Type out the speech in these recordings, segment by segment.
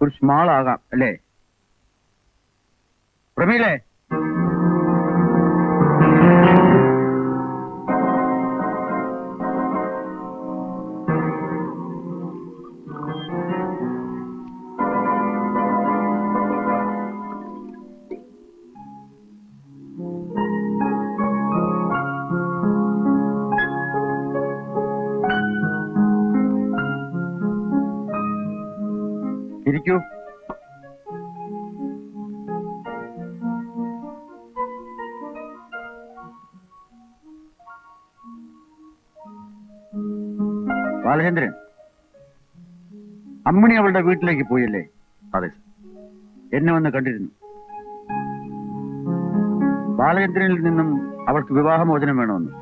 ഒരു സ്മാൾ ആകാം അല്ലേ? പ്രമീലേ ഇരിക്കൂ ബാലചന്ദ്രൻ അമ്മിണി അവളുടെ വീട്ടിലേക്ക് പോയല്ലേ? അതെ എന്നെ വന്ന് കണ്ടിരുന്നു. ബാലചന്ദ്രനിൽ നിന്നും അവൾക്ക് വിവാഹമോചനം വേണമെന്ന്.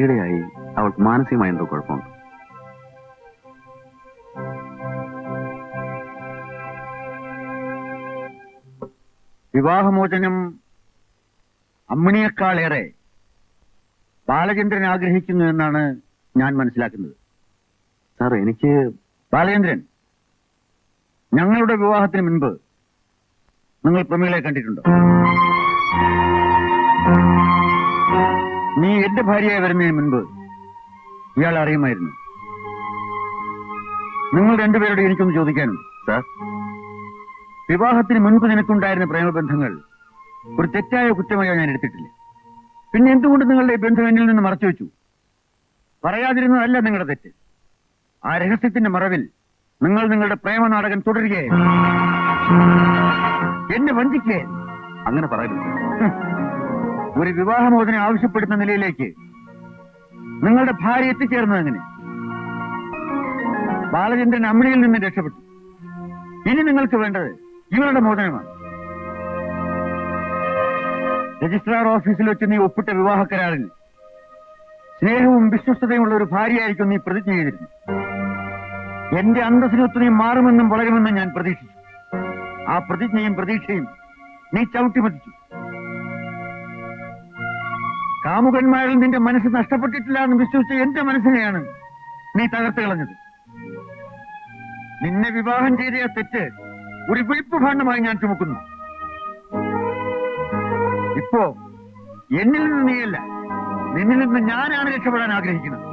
ഈയിടെയായി അവൾക്ക് മാനസികമായി എന്തോ കുഴപ്പമുണ്ട്. വിവാഹമോചനം അമ്മിണിയേക്കാളേറെ ബാലചന്ദ്രൻ ആഗ്രഹിക്കുന്നു എന്നാണ് ഞാൻ മനസ്സിലാക്കുന്നത്. സാർ എനിക്ക് ബാലചന്ദ്രൻ ഞങ്ങളുടെ വിവാഹത്തിന് മുൻപ് നിങ്ങൾ പ്രമേളയെ കണ്ടിട്ടുണ്ടോ? നീ എന്റെ ഭാര്യയായി വരുന്നതിന് മുൻപ് ഇയാൾ അറിയുമായിരുന്നു. നിങ്ങൾ രണ്ടുപേരോട് എനിക്കൊന്ന് ചോദിക്കാനുണ്ട്. സാർ. വിവാഹത്തിന് മുൻപ് നിനക്കുണ്ടായിരുന്ന പ്രേമബന്ധങ്ങൾ ഒരു തെറ്റായ കുറ്റമായോ ഞാൻ എടുത്തിട്ടില്ല. പിന്നെ എന്തുകൊണ്ട് നിങ്ങളുടെ ഈ ബന്ധം എന്നിൽ നിന്ന് മറച്ചു വെച്ചു? പറയാതിരുന്നതല്ല നിങ്ങളുടെ തെറ്റ്. ആ രഹസ്യത്തിന്റെ മറവിൽ നിങ്ങൾ നിങ്ങളുടെ പ്രേമ നാടകം തുടരുകയായിരുന്നു. എന്നെ വഞ്ചിക്കുകയായിരുന്നു. അങ്ങനെ. ഹും. ഒരു വിവാഹമോചനം ആവശ്യപ്പെടുന്ന നിലയിലേക്ക്. നിങ്ങളുടെ ഭാര്യ എത്തിച്ചേർന്നത് എങ്ങനെ? ബാലചന്ദ്രൻ അമ്മിണിയിൽ നിന്ന് രക്ഷപ്പെട്ടു. ഇനി നിങ്ങൾക്ക് വേണ്ടത് ഇവരുടെ മോചനമാണ്. രജിസ്ട്രാർ ഓഫീസിൽ വെച്ച് നീ ഒപ്പിട്ട വിവാഹ കരാറിൽ സ്നേഹവും വിശ്വസ്തതയുമുള്ള ഒരു ഭാര്യയായിരിക്കും നീ പ്രതിജ്ഞ ചെയ്തിരുന്നു എന്റെ അന്തസ്സിനൊത്ത് നീ മാറുമെന്നും വളരുമെന്നും ഞാൻ പ്രതീക്ഷിച്ചു. ആ പ്രതിജ്ഞയും പ്രതീക്ഷയും നീ ചവിട്ടിമതിച്ചു കാമുകന്മാരിൽ നിന്റെ മനസ്സ് നഷ്ടപ്പെട്ടിട്ടില്ല എന്ന് വിശ്വസിച്ച എന്റെ മനസ്സിനെയാണ് നീ തകർത്ത് കളഞ്ഞത്. നിന്നെ വിവാഹം ചെയ്ത തെറ്റ്. ഒരു വിളിപ്പ് ഭാണ്ഡമായി ഞാൻ ചുമക്കുന്നു. ഇപ്പോ എന്നിൽ നിന്ന് നീയല്ല നിന്നിൽ നിന്ന് ഞാനാണ് രക്ഷപ്പെടാൻ ആഗ്രഹിക്കുന്നത്.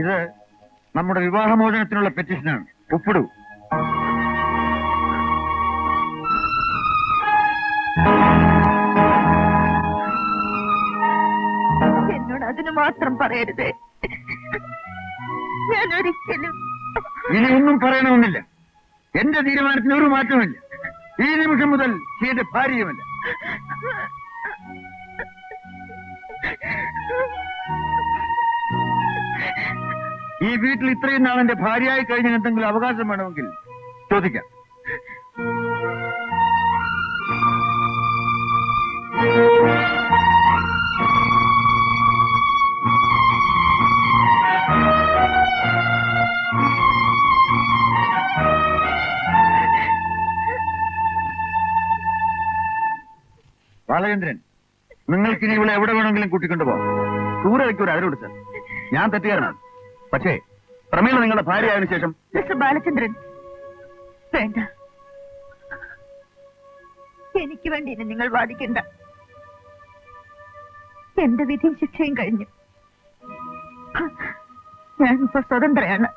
ഇത് നമ്മുടെ വിവാഹമോചനത്തിനുള്ള പെറ്റീഷനാണ് ഒപ്പിടൂ എന്നോട് അതിന് മാത്രം പറയരുതേ. ഞാൻ ഒരിക്കലും ഇനി ഒന്നും പറയണമെന്നില്ല. എന്റെ തീരുമാനത്തിന് ഒരു മാറ്റമില്ല ഈ നിമിഷം മുതൽ ചെയ്ത ഭാര്യയുമല്ല. ഈ വീട്ടിൽ ഇത്രയും നാൾ എന്റെ ഭാര്യയായി കഴിഞ്ഞ എന്തെങ്കിലും അവകാശം വേണമെങ്കിൽ ചോദിക്കാം. ബാലചന്ദ്രൻ നിങ്ങൾക്കിനി ഇവിടെ എവിടെ വേണമെങ്കിലും കൂട്ടിക്കൊണ്ടുപോകാം. ദൂരെ ഒരു അതിരുണ്ട് സാർ. ഞാൻ തെറ്റുകാരനാണ്. പക്ഷേ പ്രമീള നിങ്ങളുടെ ഭാര്യയായതിനു ശേഷം ബാലചന്ദ്രൻ വേണ്ട. എനിക്ക് വേണ്ടി ഇനി നിങ്ങൾ വാദിക്കണ്ട. എന്റെ വിധിയും ശിക്ഷയും കഴിഞ്ഞു. ഞാൻ ഇപ്പൊ സ്വതന്ത്രയാണ്.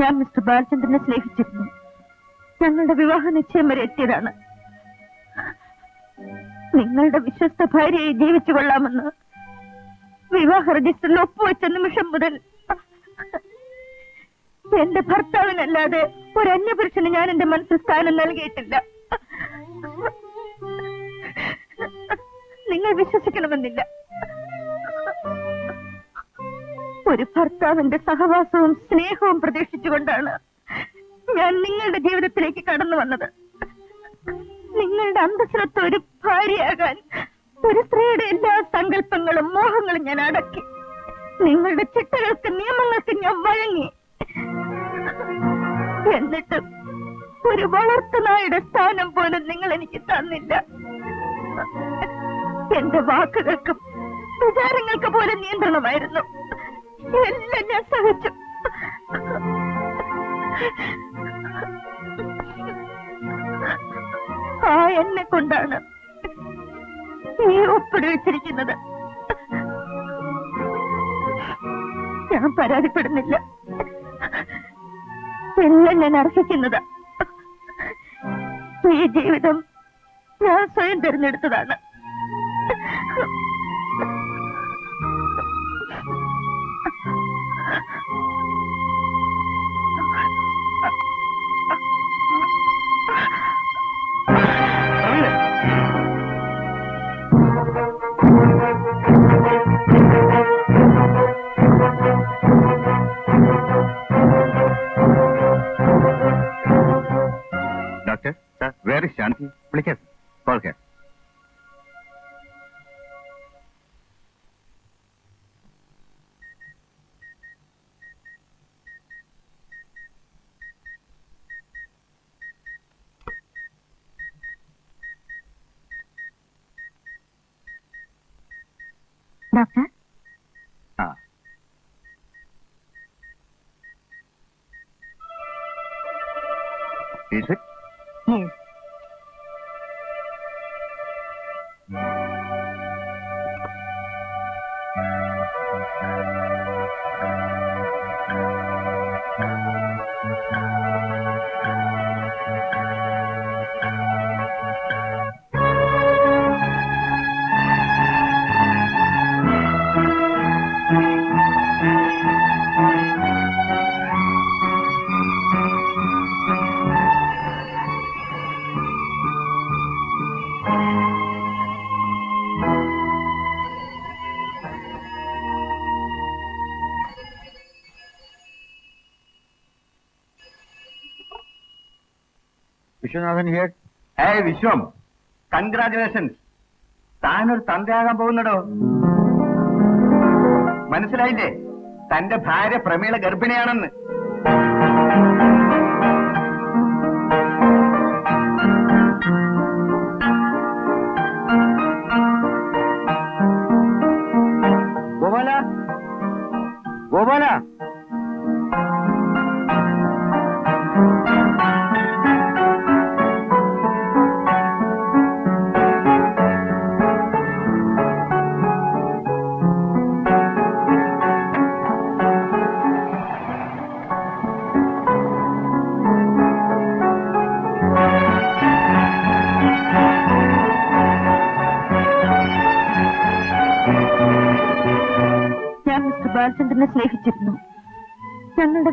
ഞാൻ മിസ്റ്റർ ബാലചന്ദ്രനെ സ്നേഹിച്ചിരുന്നു. ഞങ്ങളുടെ വിവാഹ നിശ്ചയം വരെ എത്തിയതാണ്. നിങ്ങളുടെ വിശ്വസ്ത ഭാര്യയെ ജീവിച്ചു കൊള്ളാമെന്ന് വിവാഹ രജിസ്റ്ററിൽ ഒപ്പുവെച്ച നിമിഷം മുതൽ എന്റെ ഭർത്താവിനല്ലാതെ ഒരു അന്യപുരുഷന് ഞാൻ എന്റെ മനസ്സിൽ സ്ഥാനം നൽകിയിട്ടില്ല. നിങ്ങൾ വിശ്വസിക്കണമെന്നില്ല. ഒരു ഭർത്താവിന്റെ സഹവാസവും സ്നേഹവും പ്രതീക്ഷിച്ചുകൊണ്ടാണ് ഞാൻ നിങ്ങളുടെ ജീവിതത്തിലേക്ക് കടന്നു വന്നത്. നിങ്ങളുടെ അന്തസ്സിനൊത്ത ഒരു ഭാര്യയാകാൻ ഒരു സ്ത്രീയുടെ എല്ലാ സങ്കല്പങ്ങളും മോഹങ്ങളും ഞാൻ അടക്കി. നിങ്ങളുടെ ചിട്ടകൾക്ക് നിയമങ്ങൾക്ക് ഞാൻ വഴങ്ങി. എന്നിട്ട് ഒരു വളർത്തു നായുടെ സ്ഥാനം പോലും നിങ്ങൾ എനിക്ക് തന്നില്ല. എന്റെ വാക്കുകൾക്കും വിചാരങ്ങൾക്ക് പോലും നിയന്ത്രണമായിരുന്നു. എല്ലാം ഞാൻ സഹിച്ചു. ആ എന്നെ കൊണ്ടാണ് ഈ ഒപ്പിട് വെച്ചിരിക്കുന്നത്. ഞാൻ പരാതിപ്പെടുന്നില്ല. എല്ലാം ഞാൻ അർഹിക്കുന്നത്. ഈ ജീവിതം ഞാൻ സ്വയം തിരഞ്ഞെടുത്തതാണ്. ഡോക്ടർ വിശ്വനാഥൻ ഹിയർ ഏയ് വിശ്വം. കൺഗ്രാചുലേഷൻസ് താനൊരു തന്തയാകാൻ പോകുന്നടോ? മനസ്സിലായില്ലേ? തന്റെ ഭാര്യ പ്രമീള ഗർഭിണിയാണെന്ന്.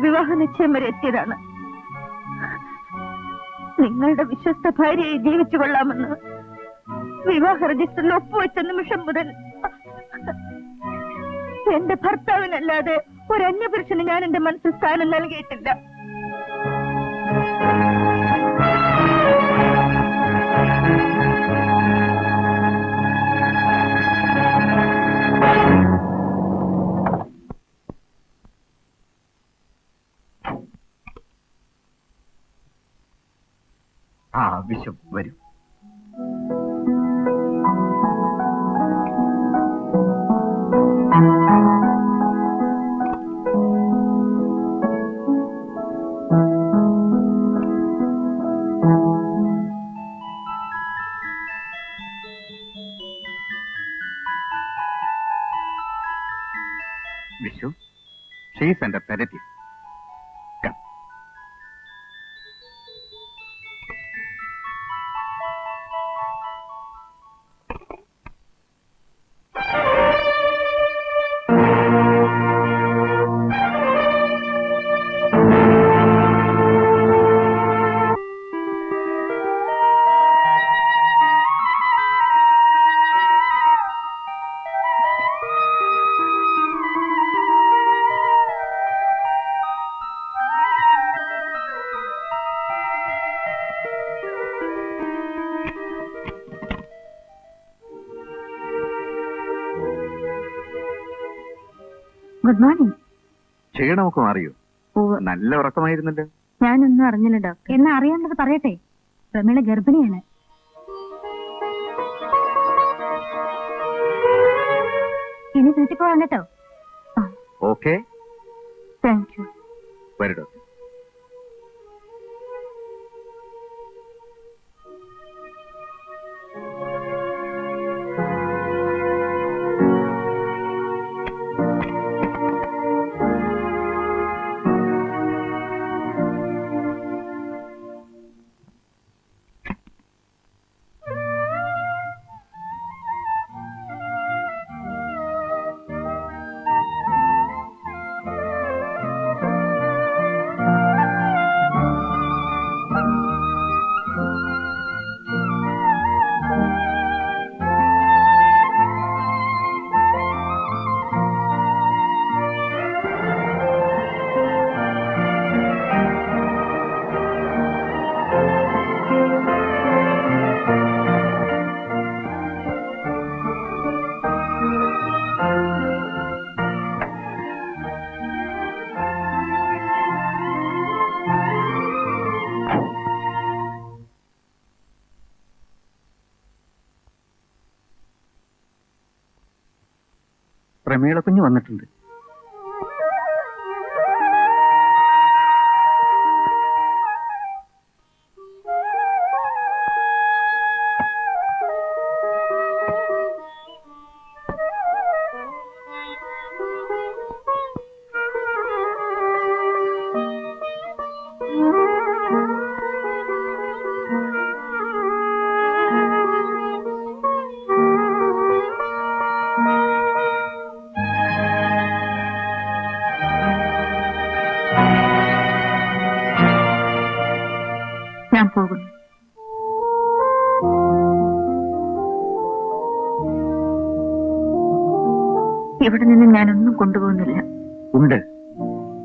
വിവാഹ നിശ്ചയം വരെ എത്തിയതാണ്. നിങ്ങളുടെ വിശ്വസ്ത ഭാര്യയെ ജീവിച്ചു കൊള്ളാമെന്ന് വിവാഹ രജിസ്റ്ററിൽ ഒപ്പുവെച്ച നിമിഷം മുതൽ എന്റെ ഭർത്താവിനല്ലാതെ ഒരു അന്യപുരുഷന് ഞാൻ എന്റെ മനസ്സിൽ സ്ഥാനം നൽകിയിട്ടില്ല. ആ വരും. വിശു ഷീസ് എന്റെ പെരറ്റി ഗുഡ് മോർണിംഗ്. ക്ഷീണമൊക്കെ മാറിയോ. നല്ല ഉറക്കമായിരുന്നല്ലോ. ഞാനൊന്നും അറിഞ്ഞില്ല ഡോക്ടർ എന്നാ അറിയേണ്ടത് പറയട്ടെ? പ്രമീള ഗർഭിണിയാണ്. ഇനി വീട്ടിൽ പോവാൻ കേട്ടോ. ഓക്കെ. Thank you. വരൂ ഡോക്ടർ പ്രമീള വന്നിട്ടുണ്ട്. പോകുന്നു ഇവിടെ നിന്ന് ഞാനൊന്നും കൊണ്ടുപോകുന്നില്ല. ഉണ്ട്.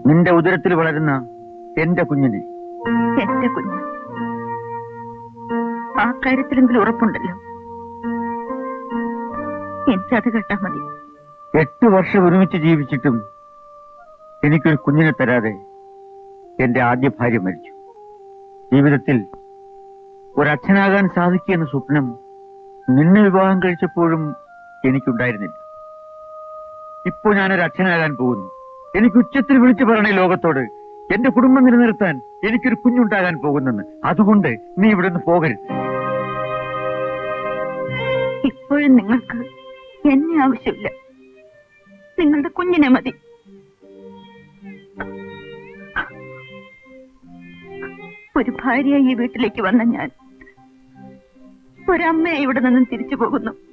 നിന്റെ ഉദരത്തിൽ വളരുന്ന എന്റെ കുഞ്ഞിനെ. എന്റെ കുഞ്ഞ്. ആ കാര്യത്തിലെങ്കിലും ഉറപ്പുണ്ടല്ലോ. എനിക്കത് കേട്ടാ മതി. എട്ട് വർഷം ഒരുമിച്ച് ജീവിച്ചിട്ടും എനിക്കൊരു കുഞ്ഞിനെ തരാതെ എന്റെ ആദ്യ ഭാര്യ മരിച്ചു. ജീവിതത്തിൽ ഒരച്ഛനാകാൻ സാധിക്കുമെന്ന സ്വപ്നം നിന്നെ വിവാഹം കഴിച്ചപ്പോഴും എനിക്കുണ്ടായിരുന്നില്ല. ഇപ്പോ ഞാനൊരു അച്ഛനാകാൻ പോകുന്നു. എനിക്ക് ഉച്ചത്തിൽ വിളിച്ചു പറയണേ ലോകത്തോട്. എന്റെ കുടുംബം നിലനിർത്താൻ എനിക്കൊരു കുഞ്ഞുണ്ടാകാൻ പോകുന്നെന്ന്. അതുകൊണ്ട് നീ ഇവിടെ നിന്ന് പോകരുത്. ഇപ്പോഴും നിങ്ങൾക്ക് എന്നെ ആവശ്യമില്ല. നിങ്ങളുടെ കുഞ്ഞിനെ മതി. ഒരു ഭാര്യയായി ഈ വീട്ടിലേക്ക് വന്ന ഞാൻ. ഒരമ്മയെ ഇവിടെ നിന്നും തിരിച്ചു പോകുന്നു.